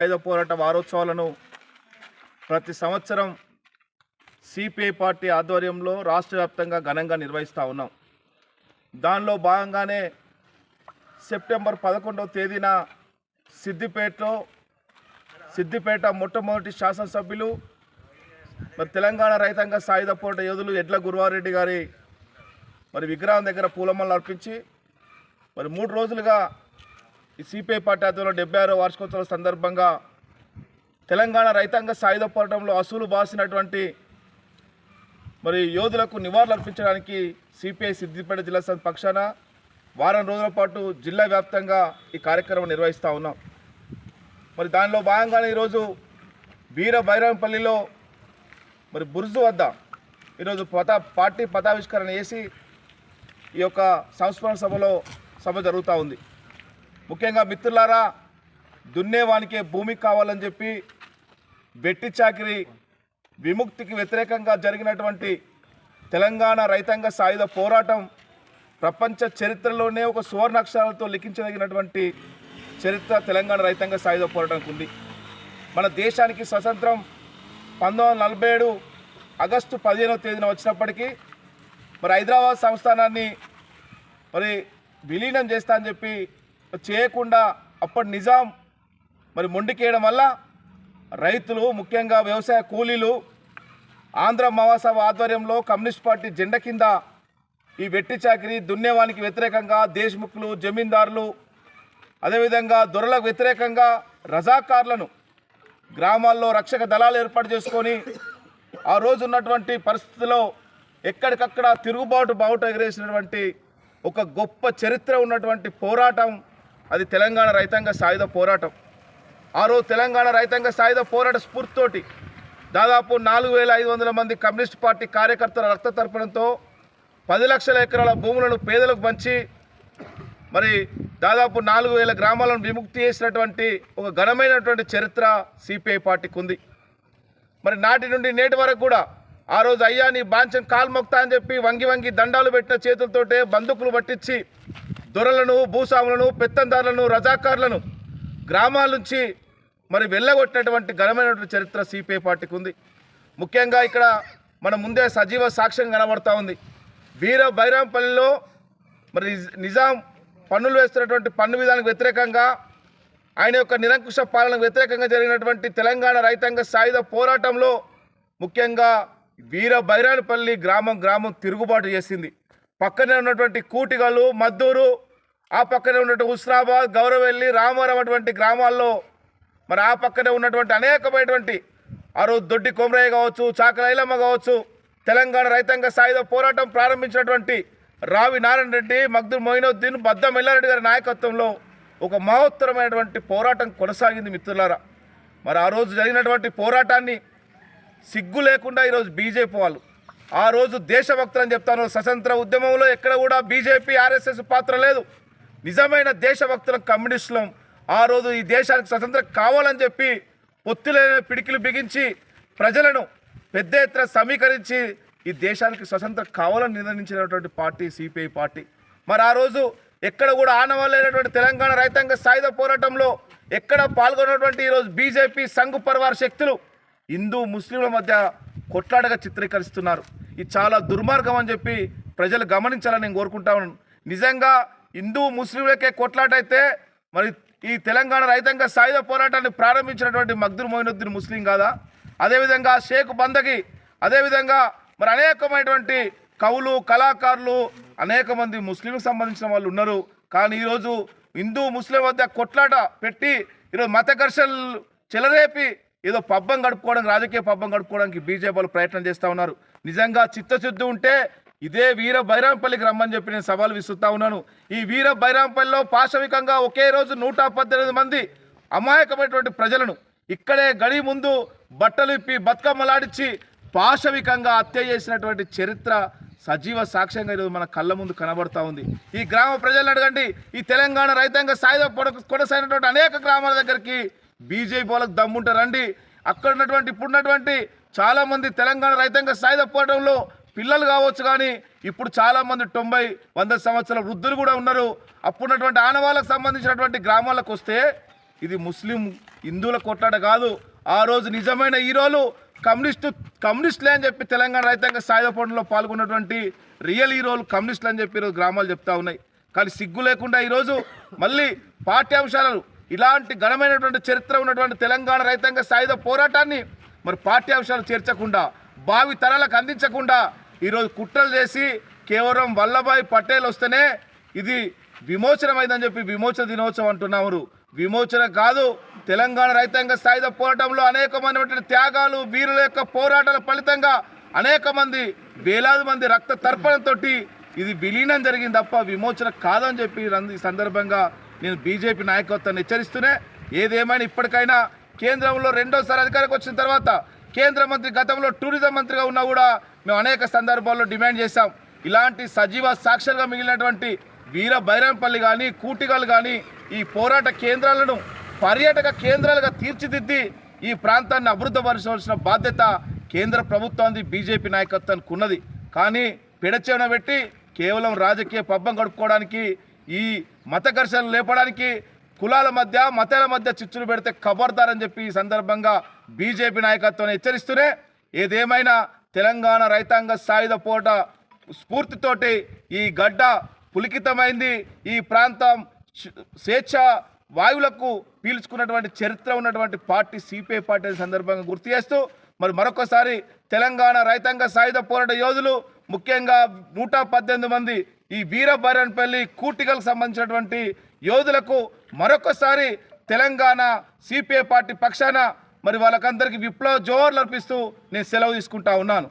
ఐదో పోరాట వారోత్సవాలను ప్రతి సంవత్సరం సిపిఐ పార్టీ ఆధ్వర్యంలో రాష్ట్ర వ్యాప్తంగా ఘనంగా నిర్వహిస్తూ ఉన్నాం. దానిలో భాగంగానే సెప్టెంబర్ పదకొండవ తేదీన సిద్దిపేటలో సిద్దిపేట మొట్టమొదటి శాసనసభ్యులు మరి తెలంగాణ రైతాంగ సాయుధ పోరాట యోధులు ఎడ్ల గురువారెడ్డి గారి మరి విగ్రహం దగ్గర పూలమాలలు అర్పించి మరి మూడు రోజులుగా ఈ సిపిఐ పార్టీ ఆధ్వర్యంలో డెబ్బై ఆరో వార్షికోత్సవం సందర్భంగా తెలంగాణ రైతాంగ సాయుధ పోరాటంలో అసూలు బాసినటువంటి మరి యోధులకు నివాళులు అర్పించడానికి సిపిఐ సిద్దిపేట జిల్లా సంఘ్ పక్షాన వారం రోజుల పాటు జిల్లా వ్యాప్తంగా ఈ కార్యక్రమం నిర్వహిస్తూ ఉన్నాం. మరి దానిలో భాగంగానే ఈరోజు వీర బైరంపల్లిలో మరి బుర్జు వద్ద ఈరోజు పతా పార్టీ పతావిష్కరణ చేసి ఈ యొక్క సంస్మరణ సభలో సభ జరుగుతూ ఉంది. ముఖ్యంగా మిత్రులారా దున్నేవానికే భూమి కావాలని చెప్పి బెట్టి చాకిరి విముక్తికి వ్యతిరేకంగా జరిగినటువంటి తెలంగాణ రైతాంగ సాయుధ పోరాటం ప్రపంచ చరిత్రలోనే ఒక సువర్ణాక్షరాలతో లిఖించదగినటువంటి చరిత్ర తెలంగాణ రైతాంగ సాయుధ పోరాటానికి ఉంది. మన దేశానికి స్వతంత్రం పంతొమ్మిది నలభై ఏడు ఆగస్టు పదిహేనవ తేదీన వచ్చినప్పటికీ మరి హైదరాబాద్ సంస్థానాన్ని మరి విలీనం చేస్తా అని చెప్పి చేయకుండా అప్పటి నిజాం మరి మొండికేయడం వల్ల రైతులు ముఖ్యంగా వ్యవసాయ కూలీలు ఆంధ్ర మహాసభ ఆధ్వర్యంలో కమ్యూనిస్ట్ పార్టీ జెండా కింద ఈ వెట్టి చాకిరి దున్నేవానికి వ్యతిరేకంగా దేశ్ముఖులు జమీందారులు అదేవిధంగా దొరలకు వ్యతిరేకంగా రజాకార్లను గ్రామాల్లో రక్షక దళాలు ఏర్పాటు చేసుకొని ఆ రోజు ఉన్నటువంటి పరిస్థితిలో ఎక్కడికక్కడ తిరుగుబాటు బావుట ఎగరేసినటువంటి ఒక గొప్ప చరిత్ర ఉన్నటువంటి పోరాటం అది తెలంగాణ రైతాంగ సాయుధ పోరాటం. ఆ రోజు తెలంగాణ రైతాంగ సాయుధ పోరాట స్ఫూర్తితోటి దాదాపు నాలుగు వేల ఐదు వందల మంది కమ్యూనిస్ట్ పార్టీ కార్యకర్తల రక్త తర్పణంతో పది లక్షల ఎకరాల భూములను పేదలకు పంచి మరి దాదాపు నాలుగు వేల గ్రామాలను విముక్తి చేసినటువంటి ఒక ఘనమైనటువంటి చరిత్ర సిపిఐ పార్టీకి ఉంది. మరి నాటి నుండి నేటి వరకు కూడా ఆ రోజు అయ్యా నీ బాంచం కాల్మొక్తా అని చెప్పి వంగి వంగి దండాలు పెట్టిన చేతులతోటే బందుకులు పట్టించి దొరలను భూస్వాములను పెత్తందారులను రజాకారులను గ్రామాల నుంచి మరి వెళ్ళగొట్టినటువంటి ఘనమైనటువంటి చరిత్ర సిపిఐ పార్టీకి ఉంది. ముఖ్యంగా ఇక్కడ మన ముందే సజీవ సాక్ష్యం కనబడతా ఉంది. వీర బైరాంపల్లిలో మరి నిజ- నిజాం పన్నులు వేస్తున్నటువంటి పన్ను విధానానికి వ్యతిరేకంగా ఆయన యొక్క నిరంకుశ పాలనకు వ్యతిరేకంగా జరిగినటువంటి తెలంగాణ రైతాంగ సాయుధ పోరాటంలో ముఖ్యంగా వీర బైరానిపల్లి గ్రామం గ్రామం తిరుగుబాటు చేసింది. పక్కనే ఉన్నటువంటి కూటిగలు మద్దూరు ఆ పక్కనే ఉన్నటువంటి హుస్నాబాద్ గౌరవెల్లి రామవరం అటువంటి గ్రామాల్లో మరి ఆ పక్కనే ఉన్నటువంటి అనేకమైనటువంటి ఆ రోజు దొడ్డి కొమరయ్య కావచ్చు చాకలైలమ్మ కావచ్చు తెలంగాణ రైతాంగ స్థాయిలో పోరాటం ప్రారంభించినటువంటి రావి నారాయణ రెడ్డి మగ్దుర్ మొయినుద్దీన్ బద్ద మెల్లారెడ్డి గారి నాయకత్వంలో ఒక మహోత్తరమైనటువంటి పోరాటం కొనసాగింది మిత్రులారా. మరి ఆ రోజు జరిగినటువంటి పోరాటాన్ని సిగ్గు లేకుండా ఈరోజు బీజేపీ వాళ్ళు ఆ రోజు దేశభక్తులు అని చెప్తాను స్వతంత్ర ఉద్యమంలో ఎక్కడ కూడా బీజేపీ ఆర్ఎస్ఎస్ పాత్ర లేదు. నిజమైన దేశభక్తులం కమ్యూనిస్టులం. ఆ రోజు ఈ దేశానికి స్వతంత్రం కావాలని చెప్పి పొత్తులైన పిడికిలు బిగించి ప్రజలను పెద్ద ఎత్తున సమీకరించి ఈ దేశానికి స్వతంత్రం కావాలని నిర్ణయించినటువంటి పార్టీ సిపిఐ పార్టీ. మరి ఆ రోజు ఎక్కడ కూడా ఆనవాళ్ళైనటువంటి తెలంగాణ రైతాంగ సాయుధ పోరాటంలో ఎక్కడ పాల్గొన్నటువంటి ఈరోజు బీజేపీ సంఘు పరివార శక్తులు హిందూ ముస్లింల మధ్య కొట్లాడగా చిత్రీకరిస్తున్నారు. ఇది చాలా దుర్మార్గం అని చెప్పి ప్రజలు గమనించాలని నేను కోరుకుంటా ఉన్నాను. నిజంగా హిందూ ముస్లింలకే కొట్లాటైతే మరి ఈ తెలంగాణ రైతాంగ సాయుధ పోరాటాన్ని ప్రారంభించినటువంటి మగ్దుర్ మొయినుద్దీన్ ముస్లిం కాదా? అదేవిధంగా షేక్ బందగి అదేవిధంగా మరి అనేకమైనటువంటి కవులు కళాకారులు అనేక మంది ముస్లింలకు సంబంధించిన వాళ్ళు ఉన్నారు. కానీ ఈరోజు హిందూ ముస్లిం మధ్య కొట్లాట పెట్టి ఈరోజు మత ఘర్షణలు చెలరేపి ఏదో పబ్బం గడుపుకోవడానికి రాజకీయ పబ్బం గడుపుకోవడానికి బీజేపీ వాళ్ళు ప్రయత్నం చేస్తూ ఉన్నారు. నిజంగా చిత్తశుద్ధి ఉంటే ఇదే వీర బైరాంపల్లికి రమ్మని చెప్పి నేను సవాల్ విసురుతా ఉన్నాను. ఈ వీర బైరాంపల్లిలో పాశవికంగా ఒకే రోజు నూట పద్దెనిమిది మంది అమాయకమైనటువంటి ప్రజలను ఇక్కడే గడి ముందు బట్టలు ఇప్పి బతుకమ్మలాడిచ్చి పాశవికంగా హత్య చేసినటువంటి చరిత్ర సజీవ సాక్ష్యంగా ఈరోజు మన కళ్ళ ముందు కనబడుతూ ఉంది. ఈ గ్రామ ప్రజలను అడగండి. ఈ తెలంగాణ రైతాంగ సాయుధ పొడ- కొనసాగినటువంటి అనేక గ్రామాల దగ్గరికి బీజేపీ వాళ్ళకి దమ్ముంటారండి అక్కడ ఉన్నటువంటి ఇప్పుడున్నటువంటి చాలామంది తెలంగాణ రైతాంగ సాయుధ పోరాటంలో పిల్లలు కావచ్చు కానీ ఇప్పుడు చాలామంది తొంభై వంద సంవత్సరాల వృద్ధులు కూడా ఉన్నారు. అప్పుడున్నటువంటి ఆనవాళ్ళకు సంబంధించినటువంటి గ్రామాలకు వస్తే ఇది ముస్లిం హిందువుల కొట్లాట కాదు. ఆ రోజు నిజమైన హీరోలు కమ్యూనిస్టు కమ్యూనిస్టులే అని చెప్పి తెలంగాణ రైతాంగ సాయుధ పోరాటంలో పాల్గొన్నటువంటి రియల్ హీరోలు కమ్యూనిస్టులు అని చెప్పి ఈరోజు గ్రామాలు చెప్తా ఉన్నాయి. కానీ సిగ్గు లేకుండా ఈరోజు మళ్ళీ పాఠ్యాంశాలను ఇలాంటి ఘనమైనటువంటి చరిత్ర ఉన్నటువంటి తెలంగాణ రైతాంగ సాయుధ పోరాటాన్ని మరి పాఠ్యాంశాలు చేర్చకుండా భావి తరాలకు అందించకుండా ఈరోజు కుట్రలు చేసి కేవలం వల్లభాయ్ పటేల్ వస్తేనే ఇది విమోచనమైందని చెప్పి విమోచన దినోత్సవం అంటున్నారు. విమోచన కాదు తెలంగాణ రైతాంగ సాయుధ పోరాటంలో అనేకమైనటువంటి త్యాగాలు వీరుల యొక్క పోరాటాల ఫలితంగా అనేక మంది వేలాది మంది రక్త తర్పణతోటి ఇది విలీనం జరిగింది తప్ప విమోచన కాదని చెప్పి ఈ సందర్భంగా నేను బీజేపీ నాయకత్వాన్ని హెచ్చరిస్తూనే ఏదేమైనా ఇప్పటికైనా కేంద్రంలో రెండోసారి అధికారికి వచ్చిన తర్వాత కేంద్ర మంత్రి గతంలో టూరిజం మంత్రిగా ఉన్నా కూడా మేము అనేక సందర్భాల్లో డిమాండ్ చేశాం. ఇలాంటి సజీవ సాక్షులుగా మిగిలినటువంటి వీర బైరంపల్లి కానీ కూటిగలు కానీ ఈ పోరాట కేంద్రాలను పర్యాటక కేంద్రాలుగా తీర్చిదిద్ది ఈ ప్రాంతాన్ని అభివృద్ధిపరచవలసిన బాధ్యత కేంద్ర ప్రభుత్వానికి బీజేపీ నాయకత్వానికి ఉన్నది కానీ పెడచెవన పెట్టి కేవలం రాజకీయ పబ్బం గడుపుకోవడానికి ఈ మత ఘర్షణలు లేపడానికి కులాల మధ్య మతాల మధ్య చిచ్చులు పెడితే ఖబర్దారని చెప్పి ఈ సందర్భంగా బీజేపీ నాయకత్వాన్ని హెచ్చరిస్తూనే ఏదేమైనా తెలంగాణ రైతాంగ సాయుధ పోట స్ఫూర్తితోటి ఈ గడ్డ పులికితమైంది. ఈ ప్రాంతం స్వేచ్ఛ వాయువులకు పీల్చుకున్నటువంటి చరిత్ర ఉన్నటువంటి పార్టీ సిపిఐ పార్టీ అనే సందర్భంగా గుర్తు చేస్తూ మరి మరొకసారి తెలంగాణ రైతాంగ సాయుధ పోరాట యోధులు ముఖ్యంగా నూట పద్దెనిమిది మంది ఈ వీరబైరన్పల్లి కూటికలకు సంబంధించినటువంటి యోధులకు మరొకసారి తెలంగాణ సిపిఐ పార్టీ పక్షాన మరి వాళ్ళకందరికీ విప్లవ జోహర్లు అర్పిస్తూ నేను సెలవు తీసుకుంటా ఉన్నాను.